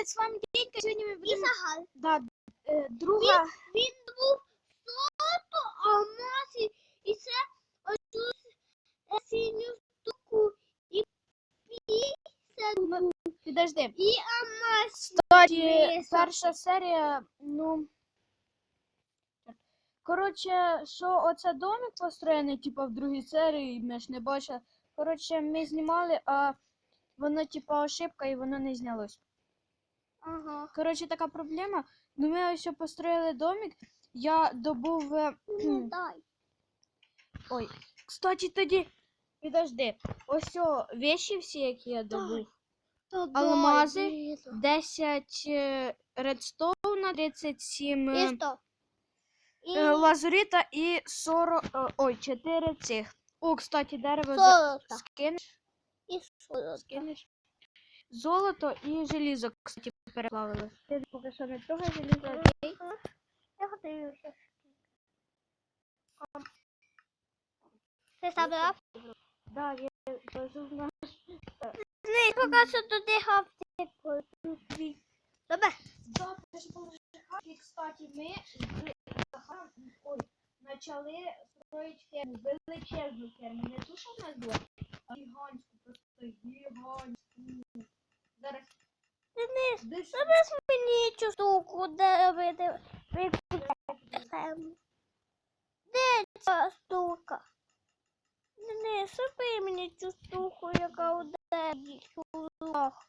привіт, з вами Дідька. Сьогодні ми будемо... загал. Да, е, друга... Він був соту, а у нас і, це оцю синю штуку і пісенку. Підожди. І амасі. Кстати, перша серія, ну... Коротше, що оце домик построєний, типу, в другій серії, ми ж не бачили. Коротше, ми знімали, а воно, типу, ошибка і воно не знялось. Ага. Коротше, така проблема. Ну, ми ось построїли домик. Я добув. е, Ну дай. Ой, кстати, тоді. Підожди. Ось о, вещі всі, які я добув. То Алмази. дай, 10 е, редстоуна, 37 І е, що? І е, лазуріта і 40. е, Ой, 4 цих. О, кстати, дерево за... золото. скинеш, І золото. скинеш. Золото і желізо, кстати, переплавили. Ти поки що не трогай желізо. Я готуюся. Ти забрав? Да, я кажу, на Не, поки що туди гавти. Добре. Да, даже положи хаки, кстати, ми ой, почали строїть ферму, величезну ферму. Не ту, що в нас була, а гігантську, просто гігантську. Зараз Денис, Зараз мені цю штуку, де ви де. Ця штука? Не, сипи мені цю штуку, яка у руках.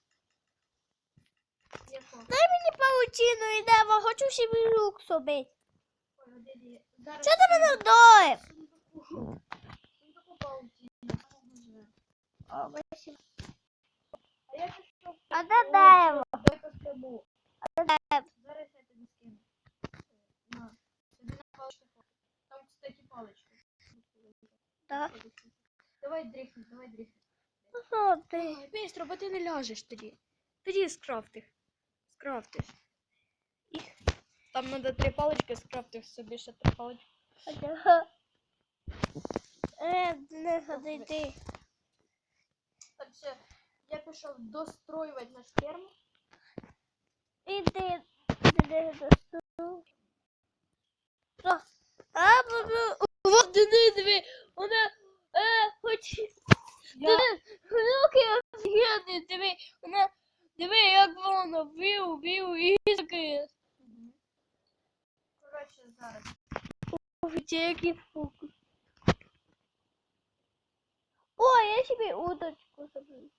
Дай мені паутину і дерево, хочу собі рук де є? Зараз Що ти мене вдоїв? А я пішов. А де дерево? Дай пострибу. А де дерево? Зараз я тобі скину. На. Тобі на паличку. Там, кстати, паличка. Так. Давай дріхни, давай дріхни. Ну що ти? Ой, Бистро, бо ти не ляжеш тоді. Тоді скрафтих. Скрафтиш. Їх. Там треба три палички, скрафтиш собі ще три палички. Е, не ходи йди. Так все, я пішов достроювати нашу ферму. Іди, іди до столу. Що? А. Вот диви. Вона, е, хоч. Я... Диви, руки офігенні, диви. Вона, диви, як вона вів, вів і таке. Коротше, зараз. Слухайте, який фокус. О, я собі удочку зроблю.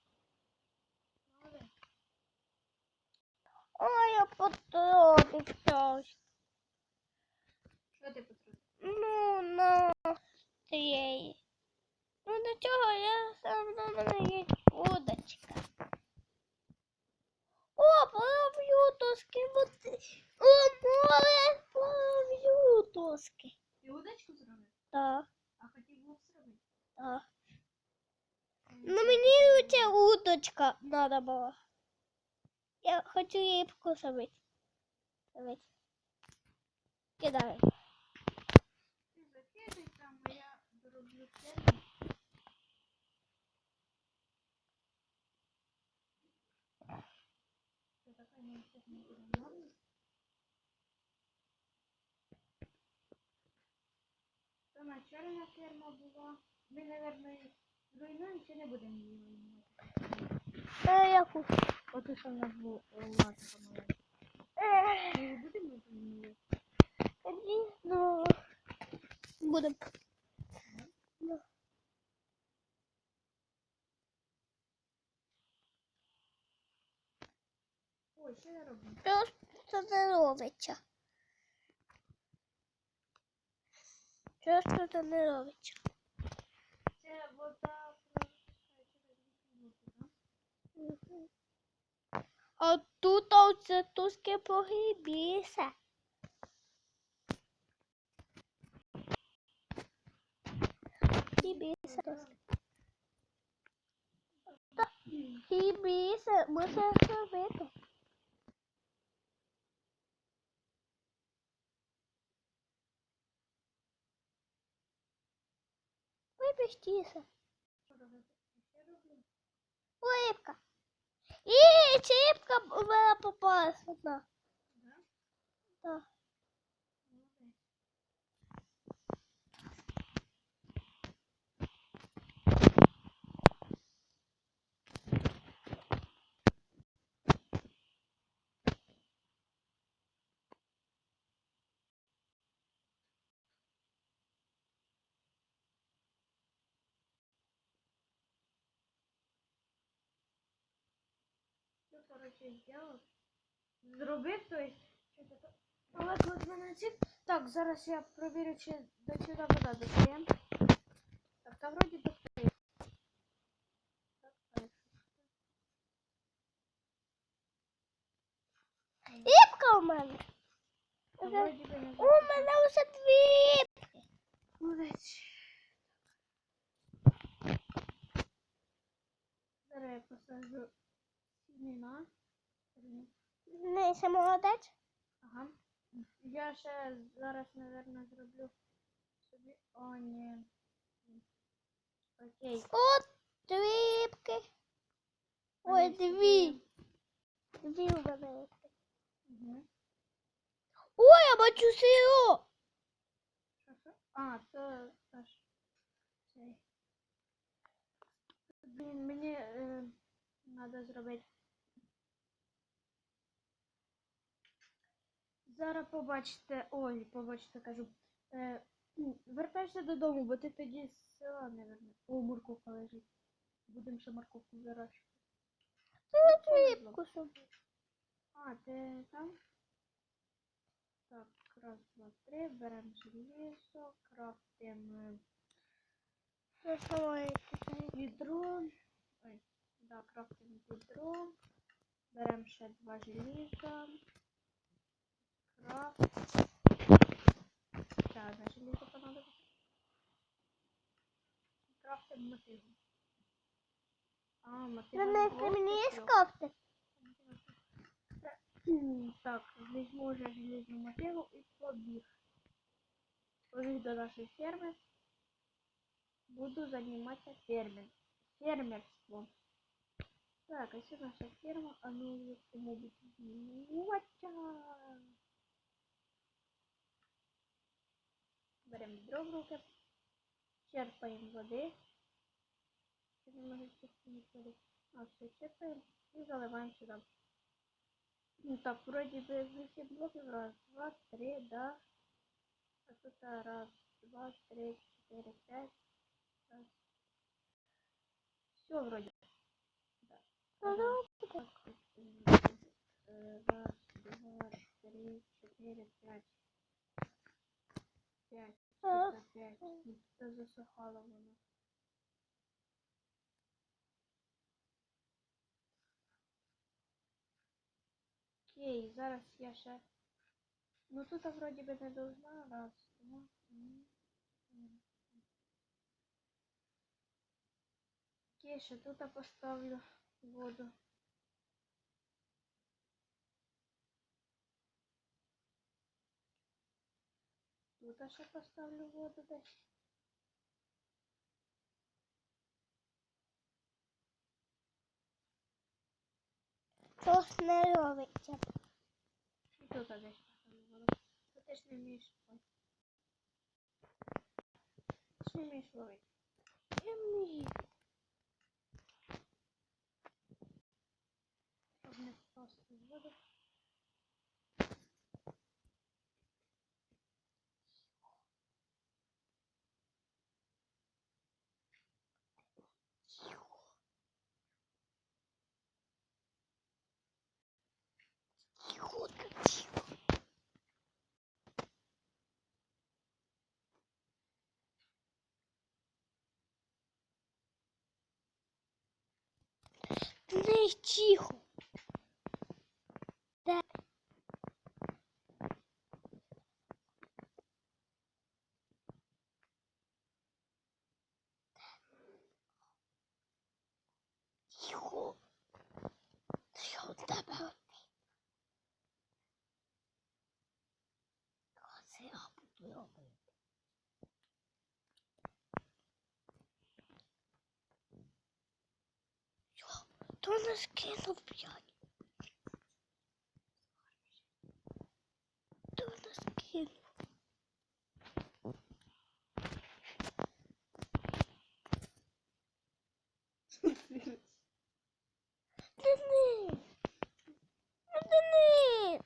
О, я потрапився. Що ти потрібно? Ну, на цієї. Ну, до цього я сам на мене є удочка. О, полов'ю доски. вот- О, море, полов'ю доски. Ти удочку зробив? Так, А хотів був зробити? так. Ну, мені ця удочка надо була. Я хочу рибку зробити. Зробити. Кидай. Закидай там, а я ферму. Це така неефектна ферма. Була. Ми, мабуть, зруйнуємо чи не будемо її руйнувати? Е, яку? Ото що в нас була Ми її будемо руйнувати? Звісно. Будемо. Ой, що я роблю? Просто не робиться. Просто це. Це вода? А тут оце тузки погибіся. Хібіся. Хібіся, може зробити. Випустіся. Що робити? Що я роблю? Рибка. І Дивіться, рибка в мене попалась одна. Да? Так. Молодець. Все, короче, сделал. Зробив, то есть, що то. Але тут 12. Так, зараз я провірю, чи до сюди вода достає. Так, та вроді достає. Рибка у мене. У мене вже дві рибки. Молодець. Зараз я посажу сімена. Денис, молодець. Ага. Я ще зараз, наверное, зроблю собі. О, ні. Окей. От дві рибки. Ой, Вони собі- дві. Дві у мене рибки. Угу. Ой, я бачу сиро. Що це? А, це теж цей. Блін, мені е, треба зробити. Зараз побачите, ой, побачите, кажу. Е, вертайся додому, бо ти тоді з села не вернеш. О, морковка лежить. Будемо ще морковку вирощувати. Рибку собі. А, ти там? Так, раз, два, три, беремо железо, крафтимо відро. Ой, да, крафтимо відро. Беремо ще два желіза. Крафт. Ще одне желізо понадобиться. Крафтимо мотигу. А. Денис, ти мені є скафти? М, Так, візьму вже железну мотиву і побіг. Побіг до нашої ферми. Буду займатися фермер. фермерством. Так, ось наша ферма, а ну її кому-нибудь Ватя! Беремо відро в руки, черпаємо води. Ще немного черпаємо води. А все черпаємо і заливаємо сюди. Ну так, вроде бы висит блоков. Раз, два, три, да. А тут а, раз, два, три, четыре, пять. Раз. Все вроде. Да. Ну, Раз, ну, так, э, раз, два, три, четыре, пять. Пять. А. Тут пять. Ну, засухало воно. Окей, зараз я ще. Ну тут вроді би не должна. Раз, два. Окей, ще тут поставлю воду. Тут ще поставлю воду десь. Щось не робиться. І тут десь поставлю воду. Та ти ж не вмієш. Ой. Ти не вмієш ловити. Я вмію. Щоб не впасти в воду. Тихо, тихо. Не тихо. Да. Тихо. Що мене скинув, блядь. Хто мене скинув? Ну, Денис!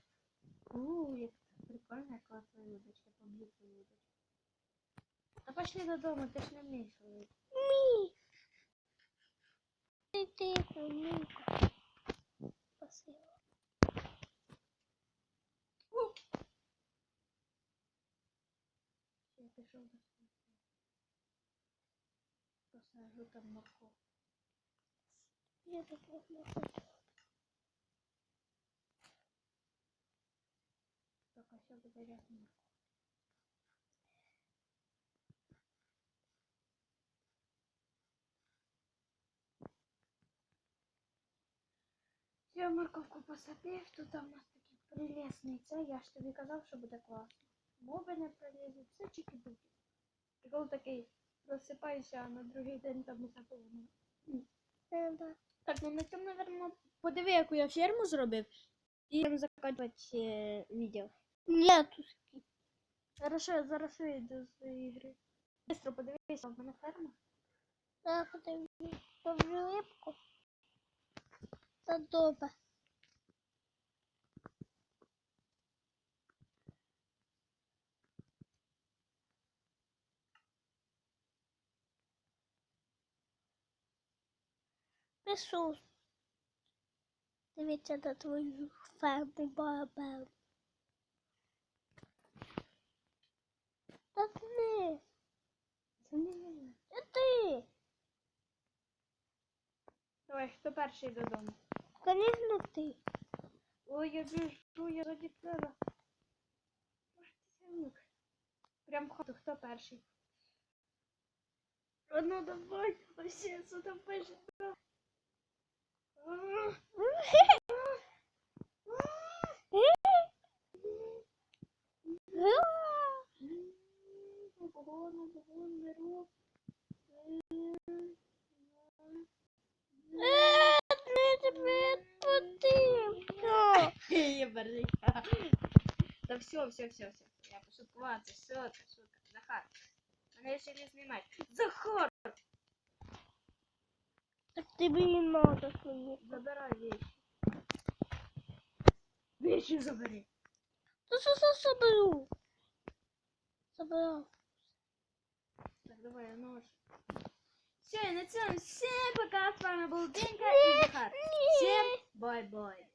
Прикольно, як класна удочка, поблизу пошли додому, ти ж не вмієш ловити. Ти тихо, мій. Я пішов до свого. Посажу там морковку. Я так не можу. Только все буде рядом. Я морковку посадив, тут там у нас такий прелесний це, я ж тобі казав, що буде класно. Моби не пролізуть, все чики-буки. Прикол такий, просипаюся, а на другий день там усе повно. Е. Так, ну на цьому, напевно, подиви, яку я ферму зробив, і будемо закінчувати е, відео. Ні, тут Хорошо, я зараз вийду з ігри. Быстро подивися, в мене ферма. заходи в рибку. Та добре. Пишу. Дивіться на твою ферму бабу. Так не, Це не це ти. Давай, хто перший додому? Конечно, ти. Ой, я біжу, я. Ти сянук. Прям хату, хто перший? Ну давай, вообще, що там пише? Погону, погону, беру. Е, не тебе потрібно. Я бери. Да все, все, все, все. Я пошуткувати, все, це шутка. Захар. Мене ще не знімай. Захар! Тобі не надо свої. Забирай вещи. Вещи забери. Та що що соберу? Собрав. Так, давай, я нож. Все, и на цьому всем пока. С вами был Денька и Захар. Всем бай-бай.